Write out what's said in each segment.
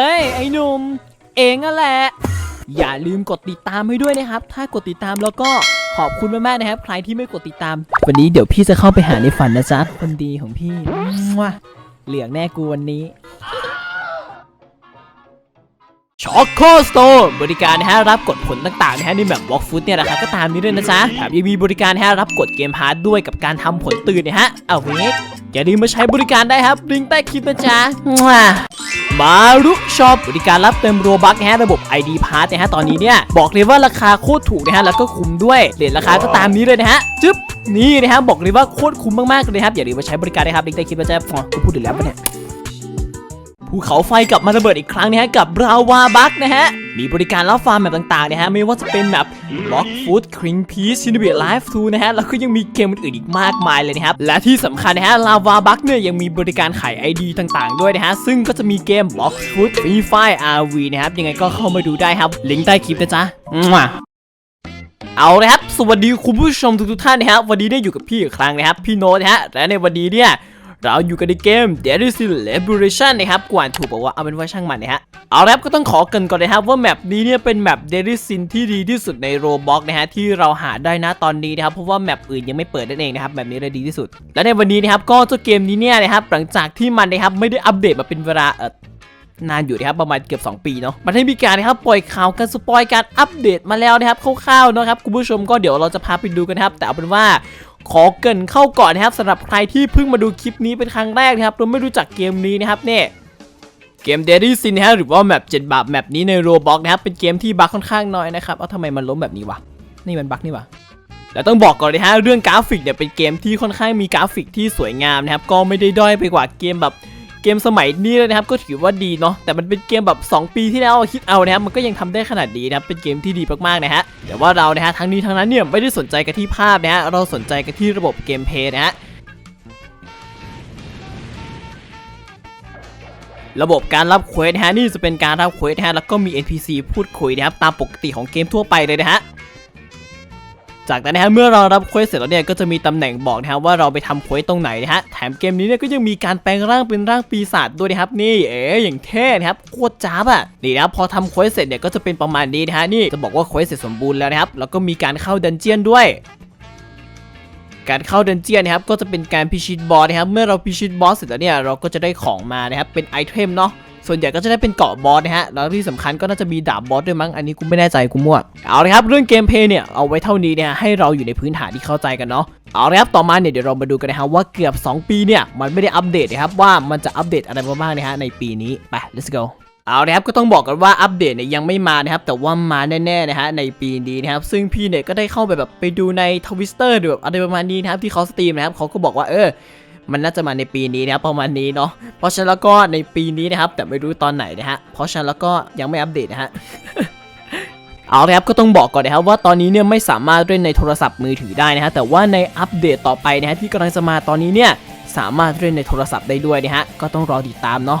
เฮ้ย ไอ้หนุ่ม เองนั่นแหละ อย่าลืมกดติดตามให้ด้วยนะครับ ถ้ากดติดตามแล้วก็ขอบคุณมากๆนะครับ ใครที่ไม่กดติดตาม วันนี้เดี๋ยวพี่จะเข้าไปหาในฝันนะจ๊ะ คนดีของพี่มั่วเหลืองแน่กูวันนี้ช็อกโคสโตร์บริการนะฮะรับกดผลต่างๆนะฮะในแบบบล็อกฟุตเนี่ยนะครับก็ตามนี้ด้วยนะจ๊ะแถมยังมีบริการนะฮะรับกดเกมพาร์ทด้วยกับการทำผลตื่นนะฮะเอาเวก อย่าลืมมาใช้บริการได้ครับลิงก์ใต้คลิปนะจ๊ะมั่วมารุช็อปบริการรับเติมโรบัคนะฮะระบบ ID p a s s นะฮะตอนนี้เนี่ยบอกเลยว่าราคาโคตรถูกนะฮะแล้วก็คุ้มด้วยเรทราคาก็ตามนี้เลยนะฮะจึ๊บนี่นะฮะบอกเลยว่าโคตรคุ้มมากๆเลยครับอย่าลืมมาใช้บริการนะครับลิงก์ใต้คลิปนะจ๊ะอ๋อกูพูดถึงแล้วปะเนี่ย ภูเขาไฟกลับมาระเบิดอีกครั้งนะฮะกับราวาบักนะฮะ มีบริการรับฟาร์มแบบต่างๆนะฮะ ไม่ว่าจะเป็นแบบล็อกฟูดคริงพีซชินเบียไลฟ์ทูนะฮะ แล้วก็ยังมีเกมอื่นอีกมากมายเลยนะครับ และที่สำคัญนะฮะลาวาบักเนี่ยยังมีบริการขาย ID ต่างๆ ด้วยนะฮะ ซึ่งก็จะมีเกมล็อกฟูดฟรีไฟอาร์วีนะครับ ยังไงก็เข้ามาดูได้ครับ ลิงก์ใต้คลิปนะจ๊ะเอาเลยครับ สวัสดีคุณผู้ชมทุกๆท่านนะครับวันนี้ได้อยู่กับพี่อีกครั้งนะครับ พี่โน้ตนะฮะ และในวันนี้เนี่ย เราอยู่กันในเกม d e a d s i l e b r a t i o n นะครับกวนถูกบอกว่าเอาเป็นว่าช่างมันนะฮะเอาละครับก็ต้องขอเกินก่อนนะครับว่าแมปนี้เนี่ยเป็นแมป d e a d Sin ที่ดีที่สุดใน Roblox นะฮะที่เราหาได้นะตอนนี้นะครับเพราะว่าแมปอื่นยังไม่เปิดนั่นเองนะครับแบบนี้เลยดีที่สุด และในวันนี้นะครับก็เจ้าเกมนี้เนี่ยนะครับหลังจากที่มันนะครับไม่ได้อัปเดตมาเป็นเวลาเออ นานอยู่นะครับประมาณเกือบ2 ปีเนาะมันได้มีการนะครับปล่อยข่าวการสปอยการอัปเดตมาแล้วนะครับคร่าวๆนะครับคุณผู้ชมก็เดี๋ยวเราจะพาไปดูกันนะครับ แต่เอาเป็นว่าขอเกรินเข้าก่อนนะครับสำหรับใครที่เพิ่งมาดูคลิปนี้เป็นครั้งแรกนะครับเราไม่รู้จักเกมนี้นะครับเนี่ยเกม d a d d y Sin นะฮะหรือว่าแมป7บาทแมปนี้ใน Roblox นะครับเป็นเกมที่บั๊กค่อนข้างน้อยนะครับเอาทำไมมันล้มแบบนี้วะนี่มันบั๊กนี่วะแล้วต้องบอกก่อนเลยฮะเรื่องกราฟิกเนี่ยเป็นเกมที่ค่อนข้างมีกราฟิกที่สวยงามนะครับก็ไม่ได้ด้อยไปกว่าเกมแบบ เกมสมัยนี้เลยนะครับก็ถือว่าดีเนาะแต่มันเป็นเกมแบบ 2 ปีที่แล้วคิดเอานะครับมันก็ยังทำได้ขนาดนี้นะครับเป็นเกมที่ดีมากๆนะฮะแต่ว่าเรานะฮะทั้งนี้ทั้งนั้นเนี่ยไม่ได้สนใจกันที่ภาพนะฮะเราสนใจกันที่ระบบเกมเพย์นะฮะระบบการรับเควสนะฮะนี่จะเป็นการรับเควสนะฮะแล้วก็มี NPC พูดคุยนะครับตามปกติของเกมทั่วไปเลยนะฮะ จากนั้นนะฮะเมื่อเรารับเควสเสร็จแล้วเนี่ยก็จะมีตำแหน่งบอกนะฮะว่าเราไปทำเควสตรงไหนนะฮะแถมเกมนี้เนี่ยก็ยังมีการแปลงร่างเป็นร่างปีศาจด้วยนะครับนี่เอ๋อย่างเท่นะครับโคตรจ้าบอะนี่นะพอทำเควสเสร็จเนี่ยก็จะเป็นประมาณนี้นะฮะนี่จะบอกว่าเควสเสร็จสมบูรณ์แล้วนะครับแล้วก็มีการเข้าดันเจียนด้วยการเข้าดันเจียนนะครับก็จะเป็นการพิชิตบอสนะครับเมื่อเราพิชิตบอสเสร็จแล้วเนี่ยเราก็จะได้ของมานะครับเป็นไอเทมเนาะ ส่วนใหญ่ก็จะได้เป็นเกาะบอสนะฮะแล้วที่สำคัญก็น่าจะมีดาบบอสด้วยมั้งอันนี้กูไม่แน่ใจกูมั่วเอาเลยครับเรื่องเกมเพย์เนี่ยเอาไว้เท่านี้เนี่ยให้เราอยู่ในพื้นฐานที่เข้าใจกันเนาะเอาเลยครับต่อมาเนี่ยเดี๋ยวเรามาดูกันนะฮะว่าเกือบ 2 ปีเนี่ยมันไม่ได้อัปเดตนะครับว่ามันจะอัปเดตอะไรบ้างนะฮะในปีนี้ไป let's go เอาละครับก็ต้องบอกกันว่าอัปเดตเนี่ยยังไม่มานะครับแต่ว่ามาแน่ๆนะฮะในปีนี้นะครับซึ่งพี่เนี่ยก็ได้เข้าไปแบบไปดูในทวิสเตอร์หรือแบบอะไรประมาณนี้นะครับที่เขาสตรีมนะครับเขาก็บอกว่าเออ มันน่าจะมาในปีนี้นะครับประมาณนี้เนาะเพราะฉะนั้นแล้วก็ในปีนี้นะครับ แต่ไม่รู้ตอนไหนนะฮะเพราะฉะนั้นแล้วก็ยังไม่อัปเดตนะฮะเอาละครับก็ต้องบอกก่อนนะครับว่าตอนนี้เนี่ยไม่สามารถเล่นในโทรศัพท์มือถือได้นะฮะแต่ว่าในอัปเดตต่อไปนะฮะที่กำลังจะมาตอนนี้เนี่ยสามารถเล่นในโทรศัพท์ได้ด้วยนะฮะก็ต้องรอติดตามเนาะ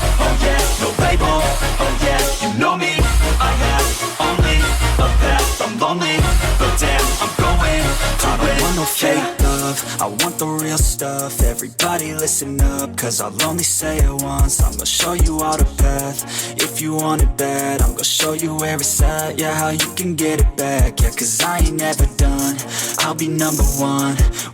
Love, I want the real stuff. Everybody listen up, cause I'll only say it once. I'm gonna show you all the path. If you want it bad, I'm gonna show you where it's at. Yeah, how you can get it back. Yeah, cause I ain't never done. I'll be number one.